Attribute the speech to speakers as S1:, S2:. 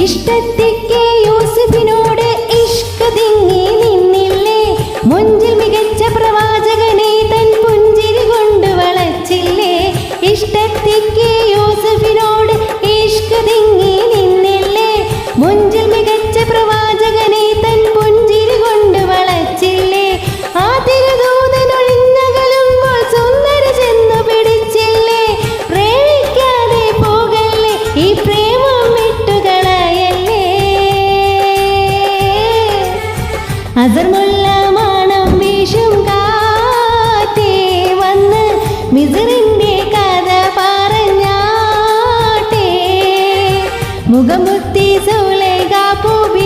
S1: ഇഷ്ടത്തിക്കേ യോസിഫിനോട് അസർമുള്ള മണം വീശും കാറ്റേ കഥ മുഖമുത്തി സുലേഖ പൂവി